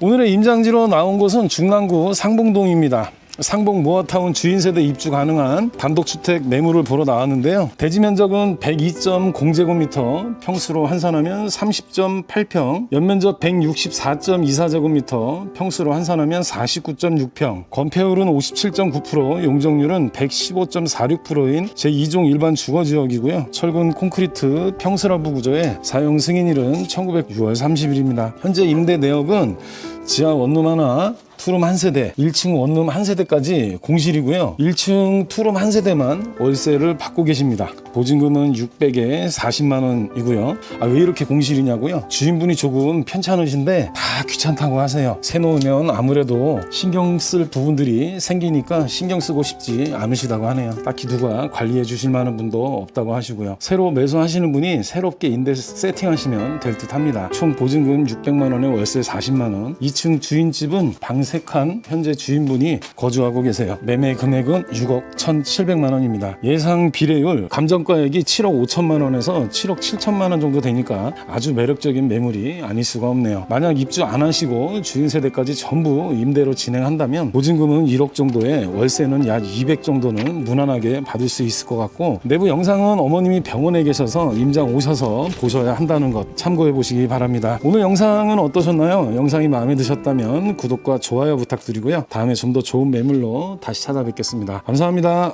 오늘의 임장지로 나온 곳은 중랑구 상봉동입니다. 상봉 모아타운 주인 세대 입주 가능한 단독주택 매물을 보러 나왔는데요. 대지 면적은 102.0제곱미터, 평수로 환산하면 30.8평, 연면적 164.24제곱미터, 평수로 환산하면 49.6평, 건폐율은 57.9%, 용적률은 115.46%인 제2종 일반 주거지역이고요. 철근 콘크리트 평스라브 구조에 사용 승인일은 1906월 30일입니다. 현재 임대 내역은 지하 원룸 하나, 투룸 한 세대, 1층 원룸 한 세대까지 공실이고요. 1층 투룸 한 세대만 월세를 받고 계십니다. 보증금은 600에 40만 원이고요. 아, 왜 이렇게 공실이냐고요? 주인분이 조금 편찮으신데 다 귀찮다고 하세요. 새 놓으면 아무래도 신경 쓸 부분들이 생기니까 신경 쓰고 싶지 않으시다고 하네요. 딱히 누가 관리해 주실 만한 분도 없다고 하시고요. 새로 매수하시는 분이 새롭게 임대 세팅하시면 될 듯 합니다. 총 보증금 600만 원에 월세 40만 원. 2층 주인집은 방 3칸 현재 주인분이 거주하고 계세요. 매매 금액은 6억 1,700만 원입니다. 예상 비례율 감정가액이 7억 5천만 원에서 7억 7천만 원 정도 되니까 아주 매력적인 매물이 아닐 수가 없네요. 만약 입주 안 하시고 주인 세대까지 전부 임대로 진행한다면 보증금은 1억 정도에 월세는 약 200 정도는 무난하게 받을 수 있을 것 같고 내부 영상은 어머님이 병원에 계셔서 임장 오셔서 보셔야 한다는 것 참고해 보시기 바랍니다. 오늘 영상은 어떠셨나요? 영상이 마음에 드셨다면 구독과 좋아요 부탁드리고요. 다음에 좀 더 좋은 매물로 다시 찾아뵙겠습니다. 감사합니다.